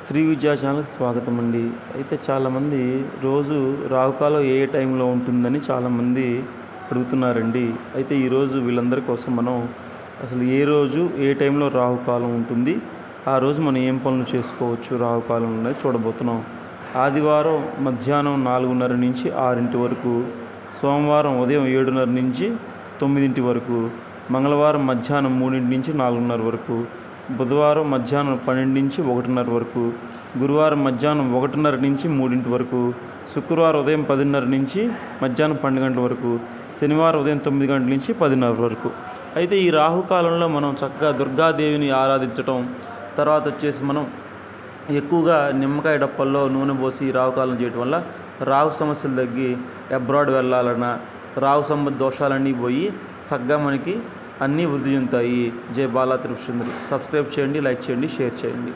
శ్రీ విద్యా ఛానల్కి స్వాగతం అండి అయితే చాలామంది రోజు రావుకాలం ఏ ఏ టైంలో ఉంటుందని చాలామంది అడుగుతున్నారండి. అయితే ఈరోజు వీళ్ళందరి కోసం మనం అసలు ఏ రోజు ఏ టైంలో రాహుకాలం ఉంటుంది ఆ రోజు మనం ఏం పనులు చేసుకోవచ్చు రాహుకాలం అనేది చూడబోతున్నాం. ఆదివారం మధ్యాహ్నం నాలుగున్నర నుంచి ఆరింటి వరకు సోమవారం ఉదయం ఏడున్నర నుంచి తొమ్మిదింటి వరకు మంగళవారం మధ్యాహ్నం మూడింటి నుంచి నాలుగున్నర వరకు బుధవారం మధ్యాహ్నం పన్నెండు నుంచి ఒకటిన్నర వరకు గురువారం మధ్యాహ్నం ఒకటిన్నర నుంచి మూడింటి వరకు శుక్రవారం ఉదయం పదిన్నర నుంచి మధ్యాహ్నం పన్నెండు గంటల వరకు శనివారం ఉదయం తొమ్మిది గంటల నుంచి పదిన్నర వరకు. అయితే ఈ రాహుకాలంలో మనం చక్కగా దుర్గాదేవిని ఆరాధించటం తర్వాత వచ్చేసి మనం ఎక్కువగా నిమ్మకాయ డప్పల్లో నూనె పోసి రావుకాలం చేయడం వల్ల రావు సమస్యలు తగ్గి అబ్రాడ్ వెళ్ళాలన్నా రావు సంబంధ దోషాలన్నీ పోయి చక్కగా మనకి అన్నీ వృద్ధి చెందుతాయి. జై బాలా తిరుపతి సబ్స్క్రైబ్ చేయండి లైక్ చేయండి షేర్ చేయండి.